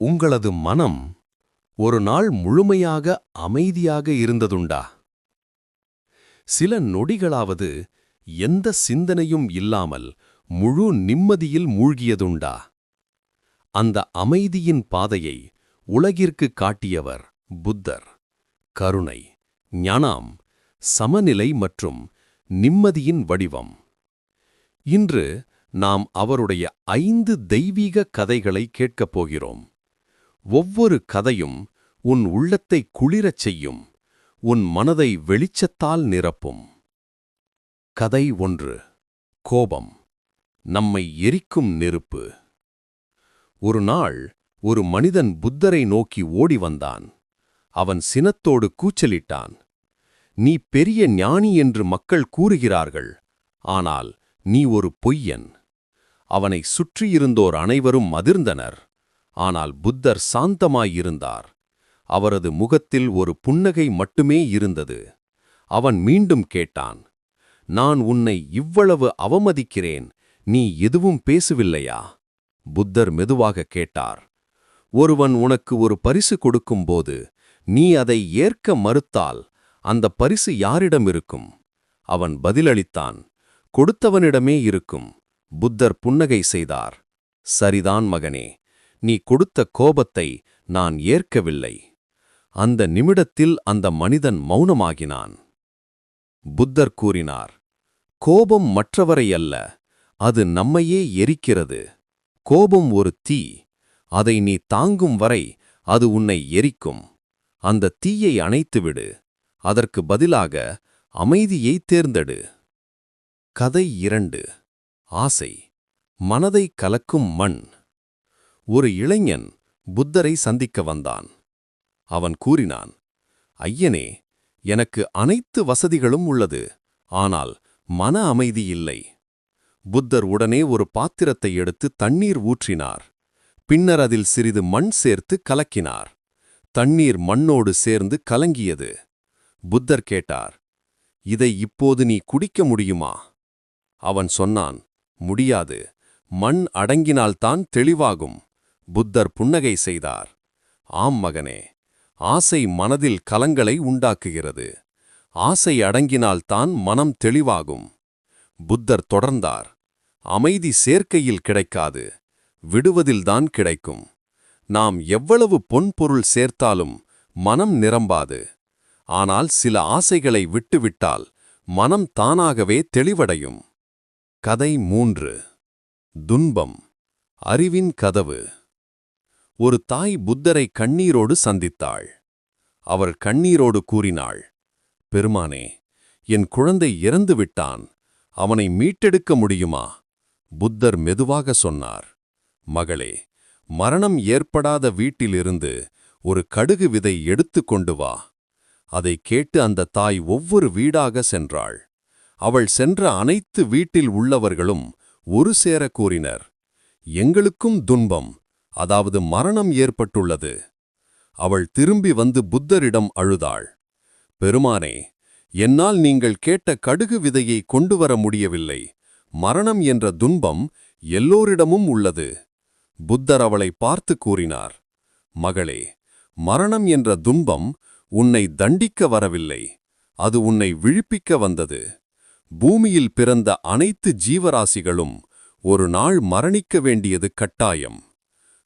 உங்களது மனம் ஒரு நாள் முழுமையாக அமைதியாக இருந்ததுண்டா? சில நொடிகளாவது எந்த சிந்தனையும் இல்லாமல் முழு நிம்மதியில் மூழ்கியதுண்டா? அந்த அமைதியின் பாதையை உலகிற்கு காட்டியவர் புத்தர். கருணை ஞானாம் சமநிலை மற்றும் நிம்மதியின் வடிவம். இன்று நாம் அவருடைய ஐந்து தெய்வீக கதைகளை கேட்கப் போகிறோம். ஒவ்வொரு கதையும் உன் உள்ளத்தை குளிரச் செய்யும் உன் மனதை வெளிச்சத்தால் நிரப்பும். கதை ஒன்று கோபம் நம்மை எரிக்கும் நெருப்பு. ஒரு நாள் ஒரு மனிதன் புத்தரை நோக்கி ஓடி வந்தான். அவன் சினத்தோடு கூச்சலிட்டான். நீ பெரிய ஞானி என்று மக்கள் கூறுகிறார்கள் ஆனால் நீ ஒரு பொய்யன். அவனை சுற்றியிருந்தோர் அனைவரும் அதிர்ந்தனர். ஆனால் புத்தர் சாந்தமாயிருந்தார். அவரது முகத்தில் ஒரு புன்னகை மட்டுமே இருந்தது. அவன் மீண்டும் கேட்டான் நான் உன்னை இவ்வளவு அவமதிக்கிறேன் நீ எதுவும் பேசவில்லையா? புத்தர் மெதுவாக கேட்டார் ஒருவன் உனக்கு ஒரு பரிசு கொடுக்கும்போது நீ அதை ஏற்க மறுத்தால் அந்த பரிசு யாரிடம் இருக்கும்? அவன் பதிலளித்தான் கொடுத்தவனிடமே இருக்கும். புத்தர் புன்னகை செய்தார் சரிதான் மகனே நீ கொடுத்த கோபத்தை நான் ஏற்கவில்லை. அந்த நிமிடத்தில் அந்த மனிதன் மௌனமாகினான். புத்தர் கூறினார் கோபம் மற்றவரை அல்ல அது நம்மையே எரிக்கிறது. கோபம் ஒரு தீ அதை நீ தாங்கும் வரை அது உன்னை எரிக்கும். அந்த தீயை அணைத்துவிடு அதற்கு பதிலாக அமைதியை தேர்ந்தெடு. கதை இரண்டு. ஆசை. மனதை கலக்கும் மண். ஒரு இளைஞன் புத்தரை சந்திக்க வந்தான். அவன் கூறினான் ஐயனே எனக்கு அனைத்து வசதிகளும் உள்ளது ஆனால் மன அமைதி இல்லை. புத்தர் உடனே ஒரு பாத்திரத்தை எடுத்து தண்ணீர் ஊற்றினார். பின்னர் அதில் சிறிது மண் சேர்த்து கலக்கினார். தண்ணீர் மண்ணோடு சேர்ந்து கலங்கியது. புத்தர் கேட்டார் இதை இப்போது நீ குடிக்க முடியுமா? அவன் சொன்னான் முடியாது மண் அடங்கினால்தான் தெளிவாகும். புத்தர் புன்னகை செய்தார். ஆம் மகனே ஆசை மனதில் கலங்களை உண்டாக்குகிறது. ஆசை அடங்கினால்தான் மனம் தெளிவாகும். புத்தர் தொடர்ந்தார். அமைதி சேர்க்கையில் கிடைக்காது விடுவதில்தான் கிடைக்கும். நாம் எவ்வளவு பொன்பொருள் சேர்த்தாலும் மனம் நிரம்பாது. ஆனால் சில ஆசைகளை விட்டுவிட்டால் மனம் தானாகவே தெளிவடையும். கதை மூன்று. துன்பம். அறிவின் கதவு. ஒரு தாய் புத்தரை கண்ணீரோடு சந்தித்தாள். அவர் கண்ணீரோடு கூறினாள் பெருமானே என் குழந்தை இறந்து விட்டான். அவனை மீட்டெடுக்க முடியுமா? புத்தர் மெதுவாக சொன்னார் மகளே மரணம் ஏற்படாத வீட்டிலிருந்து ஒரு கடுகு விதை எடுத்து கொண்டு வா. அதை கேட்டு அந்த தாய் ஒவ்வொரு வீடாக சென்றாள். அவள் சென்ற அனைத்து வீட்டில் உள்ளவர்களும் ஒரு சேர கூறினர் எங்களுக்கும் துன்பம். அதாவது மரணம் ஏற்பட்டுள்ளது. அவள் திரும்பி வந்து புத்தரிடம் அழுதாள். பெருமானே என்னால் நீங்கள் கேட்ட கடுகு விதையை கொண்டு வர முடியவில்லை. மரணம் என்ற துன்பம் எல்லோரிடமும் உள்ளது. புத்தர் அவளை பார்த்து கூறினார். மகளே மரணம் என்ற துன்பம் உன்னை தண்டிக்க வரவில்லை. அது உன்னை விழிப்பிக்க வந்தது. பூமியில் பிறந்த அனைத்து ஜீவராசிகளும் ஒரு நாள் மரணிக்க வேண்டியது கட்டாயம்.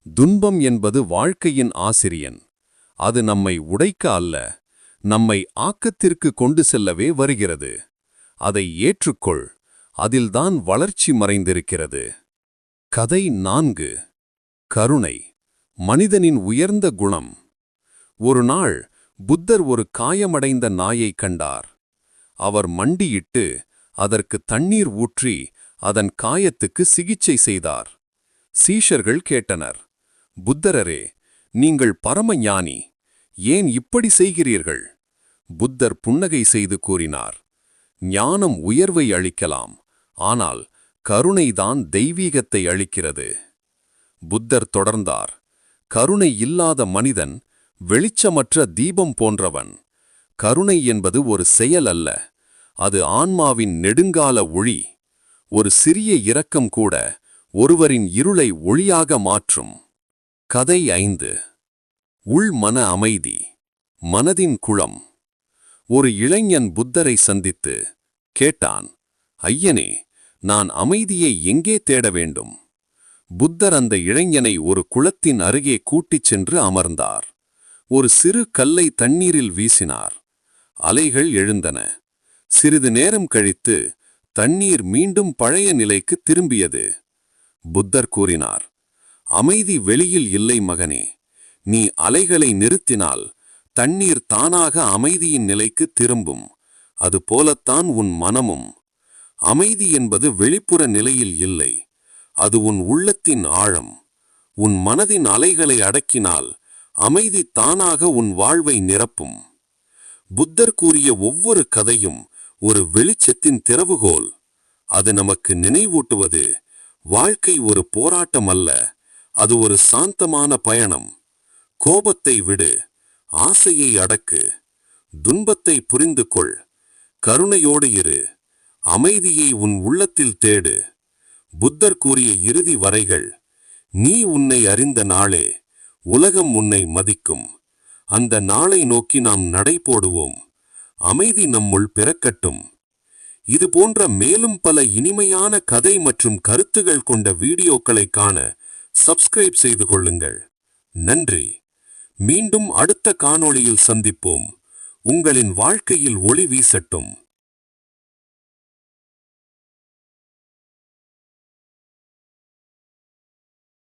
துன்பம் என்பது வாழ்க்கையின் ஆசிரியன். அது நம்மை உடைக்க அல்ல நம்மை ஆக்கத்திற்கு கொண்டு செல்லவே வருகிறது. அதை ஏற்றுக்கொள் அதில்தான் வளர்ச்சி மறைந்திருக்கிறது. கதை நான்கு. கருணை. மனிதனின் உயர்ந்த குணம். ஒரு நாள் புத்தர் ஒரு காயமடைந்த நாயைக் கண்டார். அவர் மண்டியிட்டு அதற்கு தண்ணீர் ஊற்றி அதன் காயத்துக்கு சிகிச்சை செய்தார். சீஷர்கள் கேட்டனர் புத்தரரே நீங்கள் பரம ஞானி ஏன் இப்படி செய்கிறீர்கள்? புத்தர் புன்னகை செய்து கூறினார் ஞானம் உயர்வை அளிக்கலாம் ஆனால் கருணைதான் தெய்வீகத்தை அளிக்கிறது. புத்தர் தொடர்ந்தார் கருணை இல்லாத மனிதன் வெளிச்சமற்ற தீபம் போன்றவன் கருணை என்பது ஒரு செயல் அல்ல அது ஆன்மாவின் நெடுங்கால ஒளி ஒரு சிறிய இரக்கம் கூட ஒருவரின் இருளை ஒளியாக மாற்றும். கதை ஐந்து. உள் மன அமைதி. மனதின் குளம். ஒரு இளைஞன் புத்தரை சந்தித்து கேட்டான் ஐயனே நான் அமைதியை எங்கே தேட வேண்டும்? புத்தர் அந்த இளைஞனை ஒரு குளத்தின் அருகே கூட்டிச் சென்று அமர்ந்தார். ஒரு சிறு கல்லை தண்ணீரில் வீசினார். அலைகள் எழுந்தன. சிறிது நேரம் கழித்து தண்ணீர் மீண்டும் பழைய நிலைக்கு திரும்பியது. புத்தர் கூறினார் அமைதி வெளியில் இல்லை மகனே. நீ அலைகளை நிறுத்தினால் தண்ணீர் தானாக அமைதியின் நிலைக்கு திரும்பும். அதுபோலத்தான் உன் மனமும். அமைதி என்பது வெளிப்புற நிலையில் இல்லை. அது உன் உள்ளத்தின் ஆழம். உன் மனதின் அலைகளை அடக்கினால் அமைதி தானாக உன் வாழ்வை நிரப்பும். புத்தர் கூறிய ஒவ்வொரு கதையும் ஒரு வெளிச்சத்தின் திறவுகோல். அது நமக்கு நினைவூட்டுவது வாழ்க்கை ஒரு போராட்டம் அல்ல அது ஒரு சாந்தமான பயணம். கோபத்தை விடு ஆசையை அடக்கு துன்பத்தை புரிந்து கொள் கருணையோடு இரு அமைதியை உன் உள்ளத்தில் தேடு. புத்தர் கூறிய இறுதி வரைகள் நீ உன்னை அறிந்த நாளே உலகம் உன்னை மதிக்கும். அந்த நாளை நோக்கி நாம் நடை போடுவோம் அமைதி நம்முள் பிறக்கட்டும். இது போன்ற மேலும் பல இனிமையான கதை மற்றும் கருத்துகள் கொண்ட வீடியோக்களை காண சப்ஸ்கிரைப் செய்து கொள்ளுங்கள். நன்றி. மீண்டும் அடுத்த காணொளியில் சந்திப்போம். உங்களின் வாழ்க்கையில் ஒளி வீசட்டும்.